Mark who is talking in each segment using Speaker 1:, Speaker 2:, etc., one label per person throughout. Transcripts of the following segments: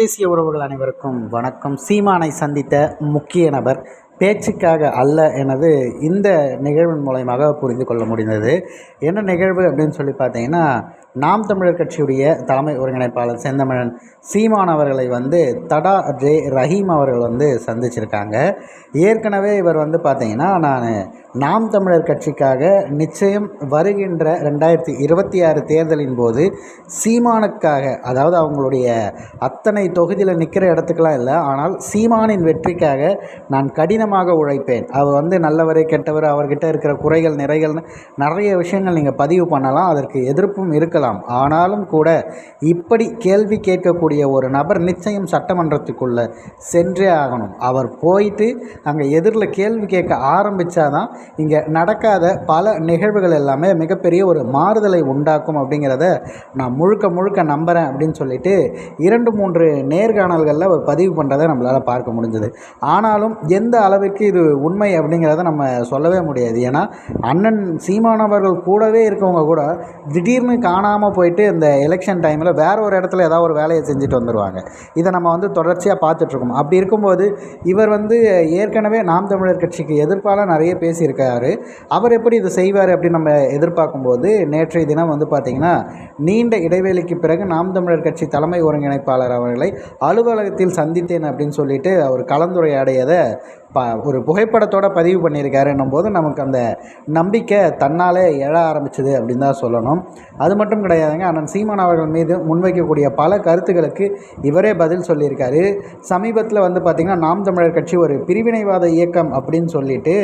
Speaker 1: தேசிய உறவுகள் அனைவருக்கும் வணக்கம். சீமானை சந்தித்த முக்கிய நபர் பேச்சுக்காக அல்ல எனது இந்த நிகழ்வின் மூலயமாக புரிந்து கொள்ள முடிந்தது. என்ன நிகழ்வு அப்படின்னு சொல்லி பார்த்தீங்கன்னா நாம் தமிழர் கட்சியுடைய தலைமை ஒருங்கிணைப்பாளர் செந்தமிழன் சீமான் அவர்களை வந்து தடா ஜே ரஹீம் அவர்கள் வந்து சந்திச்சிருக்காங்க. ஏற்கனவே இவர் வந்து பார்த்தீங்கன்னா நான் நாம் தமிழர் கட்சிக்காக நிச்சயம் வருகின்ற ரெண்டாயிரத்தி இருபத்தி ஆறு தேர்தலின் போது சீமானுக்காக அதாவது அவங்களுடைய அத்தனை தொகுதியில் நிற்கிற இடத்துக்கெலாம் இல்லை ஆனால் சீமானின் வெற்றிக்காக நான் கடினமாக உழைப்பேன். அவர் வந்து நல்லவர் கெட்டவர் அவர்கிட்ட இருக்கிற குறைகள் நிறைகள்னு நிறைய விஷயங்கள் நீங்கள் பதிவு பண்ணலாம் அதற்கு எதிர்ப்பும் இருக்கலாம். ஆனாலும் கூட இப்படி கேள்வி கேட்கக்கூடிய ஒரு நபர் நிச்சயம் சட்டமன்றத்துக்குள்ளே சென்றே ஆகணும். அவர் போயிட்டு அங்கே எதிரில் கேள்வி கேட்க ஆரம்பித்தாதான் இங்கே நடக்காத பல நிகழ்வுகள் எல்லாமே மிகப்பெரிய ஒரு மாறுதலை உண்டாக்கும் அப்படிங்கிறத நான் முழுக்க முழுக்க நம்புகிறேன் அப்படின்னு சொல்லிட்டு இரண்டு மூன்று நேர்காணல்களில் ஒரு பதிவு பண்ணுறதை நம்மளால் பார்க்க முடிஞ்சது. ஆனாலும் எந்த அளவுக்கு இது உண்மை அப்படிங்கிறத நம்ம சொல்லவே முடியாது. ஏன்னா அண்ணன் சீமானவர்கள் கூடவே இருக்கவங்க கூட திடீர்னு காணாமல் போயிட்டு இந்த எலெக்ஷன் டைமில் வேற ஒரு இடத்துல ஏதாவது ஒரு வேலையை செஞ்சுட்டு வந்துடுவாங்க இதை நம்ம வந்து தொடர்ச்சியாக பார்த்துட்ருக்கோம் அப்படி இருக்கும்போது இவர் வந்து ஏற்கனவே நாம் தமிழர் கட்சிக்கு எதிர்ப்பால் நிறைய இருக்கார் அவர் எப்படி இதை செய்வார் அப்படின்னு நம்ம எதிர்பார்க்கும்போது நேற்றைய தினம் வந்து பார்த்திங்கன்னா நீண்ட இடைவேளைக்கு பிறகு நாம் தமிழர் கட்சி தலைமை ஒருங்கிணைப்பாளர் அவர்களை அலுவலகத்தில் சந்தித்தேன் அப்படின்னு சொல்லிட்டு அவர் கலந்துரையாடியதை ப ஒரு புகைப்படத்தோட பதிவு பண்ணியிருக்காருன்னும் போது நமக்கு அந்த நம்பிக்கை தன்னாலே எழ ஆரம்பிச்சது அப்படின்னு தான் சொல்லணும். அது மட்டும் கிடையாதுங்க அண்ணன் சீமான் அவர்கள் மீது முன்வைக்கக்கூடிய பல கருத்துக்களுக்கு இவரே பதில் சொல்லியிருக்காரு. சமீபத்தில் வந்து பார்த்திங்கன்னா நாம் தமிழர் கட்சி ஒரு பிரிவினைவாத இயக்கம் அப்படின்னு சொல்லிட்டு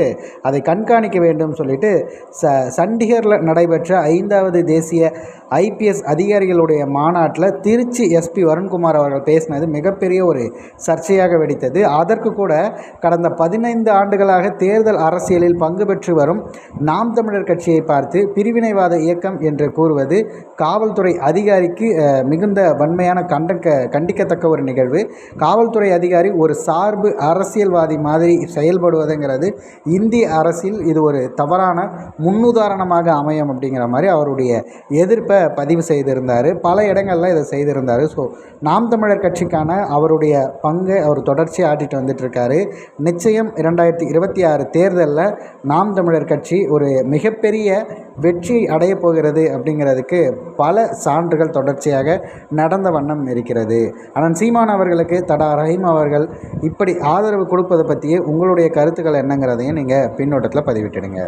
Speaker 1: அதை கண்காணிக்க வேண்டும் சொல்லிட்டு ச சண்டிகரில் நடைபெற்ற ஐந்தாவது தேசிய ஐபிஎஸ் அதிகாரிகளுடைய மாநாட்டில் திருச்சி எஸ்பி வருண்குமார் அவர்கள் பேசினது மிகப்பெரிய ஒரு சர்ச்சையாக வெடித்தது. அதற்கு கூட கடந்த பதினைந்து ஆண்டுகளாக தேர்தல் அரசியலில் பங்கு பெற்று வரும் நாம் தமிழர் கட்சியை பார்த்து பிரிவினைவாத இயக்கம் என்று கூறுவது காவல்துறை அதிகாரிக்கு மிகுந்த வன்மையான கண்டக்க கண்டிக்கத்தக்க ஒரு நிகழ்வு. காவல்துறை அதிகாரி ஒரு சார்பு அரசியல்வாதி மாதிரி செயல்படுவதுங்கிறது இந்திய அரசில் இது ஒரு தவறான முன்னுதாரணமாக அமையும் அப்படிங்கிற மாதிரி அவருடைய எதிர்ப்பை பதிவு செய்திருந்தார். பல இடங்களில் இதை செய்திருந்தார். ஸோ நாம் தமிழர் கட்சிக்கான அவருடைய பங்கை அவர் தொடர்ச்சி ஆட்டிட்டு வந்துட்டுருக்காரு நிச்சயம் இரண்டாயிரத்தி இருபத்தி ஆறு தேர்தலில் நாம் தமிழர் கட்சி ஒரு மிகப்பெரிய வெற்றி அடையப் போகிறது அப்படிங்கிறதுக்கு பல சான்றுகள் தொடர்ச்சியாக நடந்த வண்ணம் இருக்கிறது. ஆனால் சீமான் அவர்களுக்கு தடா ரஹீம் அவர்கள் இப்படி ஆதரவு கொடுப்பதை பற்றியே உங்களுடைய கருத்துக்கள் என்னங்கிறதையும் நீங்கள் பின்னோட்டத்தில் பதிவிட்டுடுங்க.